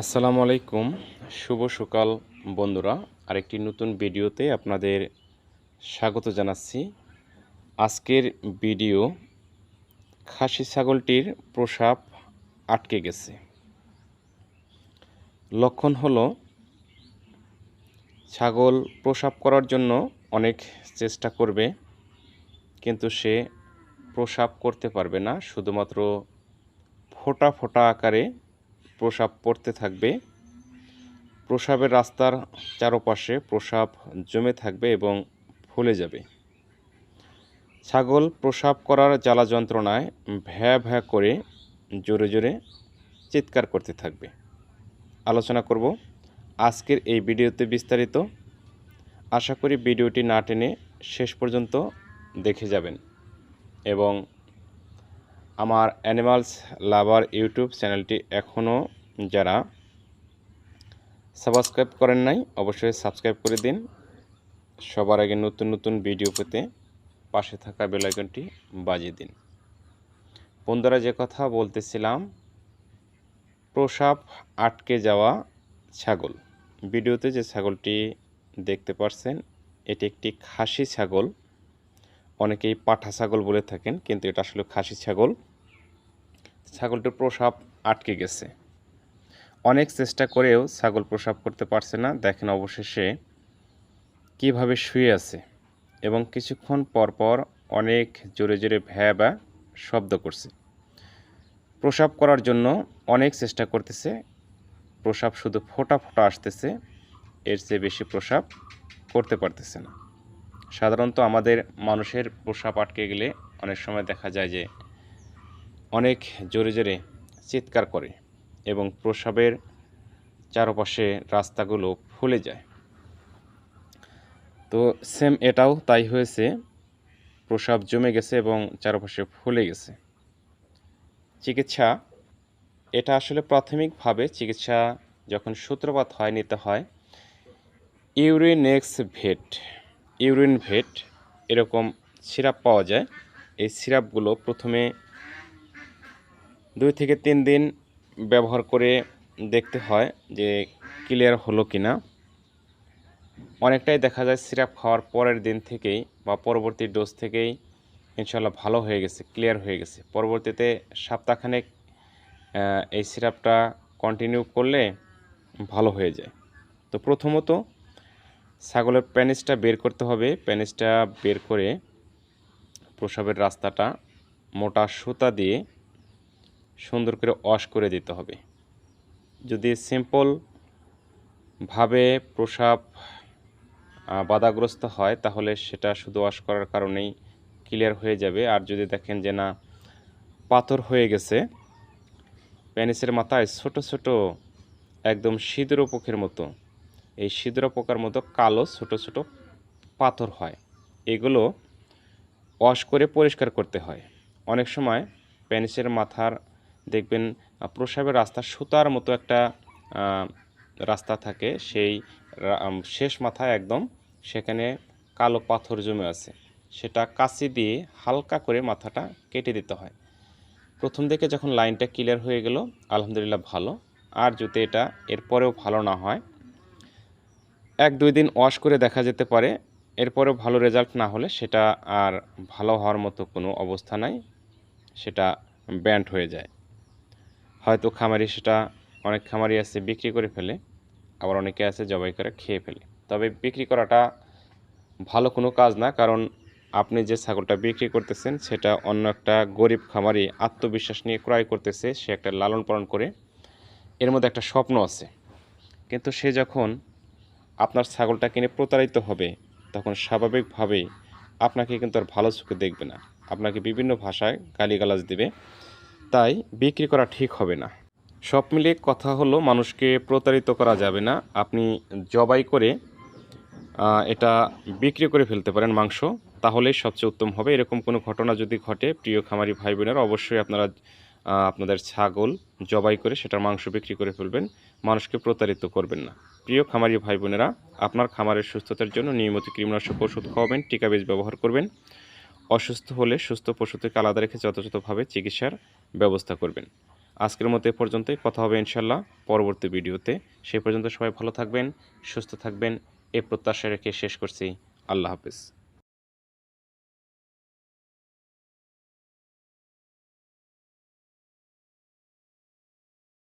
আসসালামু আলাইকুম। শুভ সকাল বন্ধুরা। আরেকটি নতুন ভিডিওতে আপনাদের স্বাগত জানাচ্ছি। আজকের ভিডিও, খাসি ছাগলটির প্রসাব আটকে গেছে। লক্ষণ হলো, ছাগল প্রসাব করার জন্য অনেক চেষ্টা করবে, কিন্তু সে প্রসাব করতে পারবে না। শুধুমাত্র ফোঁটা ফোঁটা আকারে প্রসাব পড়তে থাকবে। প্রসাবের রাস্তার চারপাশে প্রসাব জমে থাকবে এবং ফুলে যাবে। ছাগল প্রসাব করার জ্বালা যন্ত্রণায় ভ্যা ভ্যা করে জোরে জোরে চিৎকার করতে থাকবে। আলোচনা করব আজকের এই ভিডিওতে বিস্তারিত। আশা করি ভিডিওটি না টেনে শেষ পর্যন্ত দেখে যাবেন এবং আমার অ্যানিমালস লাভার ইউটিউব চ্যানেলটি এখনও যারা সাবস্ক্রাইব করেন নাই, অবশ্যই সাবস্ক্রাইব করে দিন। সবার আগে নতুন নতুন ভিডিও পেতে পাশে থাকা বেলাইকনটি বাজিয়ে দিন। বন্ধুরা, যে কথা বলতেছিলাম, প্রসাব আটকে যাওয়া ছাগল। ভিডিওতে যে ছাগলটি দেখতে পারছেন, এটি একটি খাসি ছাগল। অনেকেই পাঠা ছাগল বলে থাকেন, কিন্তু এটা আসলে খাসি ছাগল। ছাগলটির প্রসাব আটকে গেছে। অনেক চেষ্টা করেও ছাগল প্রসাব করতে পারছে না। দেখেন অবশেষে কীভাবে শুয়ে আছে এবং কিছুক্ষণ পর পর অনেক জোরে জোরে ভ্যা বা শব্দ করছে। প্রসাব করার জন্য অনেক চেষ্টা করতেছে। প্রসাব শুধু ফোটা ফোটা আসতেছে, এর চেয়ে বেশি প্রসাব করতে পারতেছে না। সাধারণত আমাদের মানুষের প্রসাব আটকে গেলে অনেক সময় দেখা যায় যে অনেক জোরে জোরে চিৎকার করে এবং প্রসাবের চারপাশে রাস্তাগুলো ফুলে যায়। তো সেম এটাও তাই হয়েছে। প্রসাব জমে গেছে এবং চারপাশে ফুলে গেছে। চিকিৎসা, এটা আসলে প্রাথমিকভাবে চিকিৎসা যখন সূত্রপাত হয়, নিতে হয়, ইউরিনেক্স ভেট, ইউরিন ভেট এরকম সিরাপ পাওয়া যায়। এই সিরাপগুলো প্রথমে দুই থেকে তিন দিন ব্যবহার করে দেখতে হয় যে ক্লিয়ার হলো কি না অনেকটাই দেখা যায় সিরাপ খাওয়ার পরের দিন থেকেই বা পরবর্তী ডোজ থেকেই ইনশাল্লাহ ভালো হয়ে গেছে, ক্লিয়ার হয়ে গেছে। পরবর্তীতে সপ্তাহখানেক এই সিরাপটা কন্টিনিউ করলে ভালো হয়ে যায়। তো প্রথমত ছাগলের প্যানিসটা বের করতে হবে। প্যানিসটা বের করে প্রসাবের রাস্তাটা মোটা সুতা দিয়ে সুন্দর করে ওয়াশ করে দিতে হবে। যদি সিম্পলভাবে প্রসাব বাধাগ্রস্ত হয়, তাহলে সেটা শুধু ওয়াশ করার কারণেই ক্লিয়ার হয়ে যাবে। আর যদি দেখেন যে না, পাথর হয়ে গেছে প্যানিসের মাথায় ছোট ছোট একদম সিঁদুর পোকের মতো, এই সিঁদুর পোকার মতো কালো ছোট ছোট পাথর হয়। এগুলো ওয়াশ করে পরিষ্কার করতে হয়। অনেক সময় প্যানিসের মাথার দেখবেন প্রসাবের রাস্তা সুতার মতো একটা রাস্তা থাকে। সেই শেষ মাথায় একদম সেখানে কালো পাথর জমে আছে। সেটা কাঁচি দিয়ে হালকা করে মাথাটা কেটে দিতে হয়। প্রথম দিকে যখন লাইনটা ক্লিয়ার হয়ে গেল, আলহামদুলিল্লাহ ভালো। আর যদি এটা এরপরেও ভালো না হয়, এক দুই দিন ওয়াশ করে দেখা যেতে পারে। এরপরেও ভালো রেজাল্ট না হলে সেটা আর ভালো হওয়ার মতো কোনো অবস্থা নাই। সেটা ব্যান্ড হয়ে যায়। হয়তো খামারি সেটা অনেক খামারি আছে বিক্রি করে ফেলে, আবার অনেকে আছে জবাই করে খেয়ে ফেলে। তবে বিক্রি করাটা ভালো কোনো কাজ না, কারণ আপনি যে ছাগলটা বিক্রি করতেছেন সেটা অন্য একটা গরিব খামারি আত্মবিশ্বাস নিয়ে ক্রয় করতেছে, সে একটা লালন পালন করে এর মধ্যে একটা স্বপ্ন আছে। কিন্তু সে যখন আপনার ছাগলটা কিনে প্রতারিত হবে, তখন স্বাভাবিকভাবেই আপনাকে কিন্তু আর ভালো চোখে দেখবে না। আপনাকে বিভিন্ন ভাষায় গালিগালাজ দেবে। তাই বিক্রি করা ঠিক হবে না। সব মিলিয়ে কথা হলো, মানুষকে প্রতারিত করা যাবে না। আপনি জবাই করে এটা বিক্রি করে ফেলতে পারেন মাংস, তাহলেই সবচেয়ে উত্তম হবে। এরকম কোনো ঘটনা যদি ঘটে, প্রিয় খামারি ভাই বোনেরা অবশ্যই আপনারা আপনাদের ছাগল জবাই করে সেটার মাংস বিক্রি করে ফেলবেন। মানুষকে প্রতারিত করবেন না। প্রিয় খামারি ভাই বোনেরা আপনার খামারের সুস্থতার জন্য নিয়মিত কীটনাশক ওষুধ খাওয়াবেন, টিকা বীজ ব্যবহার করবেন। অসুস্থ হলে সুস্থ পশুদেরকে আলাদা রেখে যথাযথভাবে চিকিৎসার ব্যবস্থা করবেন। আজকের মতো এ পর্যন্তই। কথা হবে ইনশাল্লাহ পরবর্তী ভিডিওতে। সেই পর্যন্ত সবাই ভালো থাকবেন, সুস্থ থাকবেন। এ প্রত্যাশা রেখে শেষ করছি। আল্লাহ হাফিজ।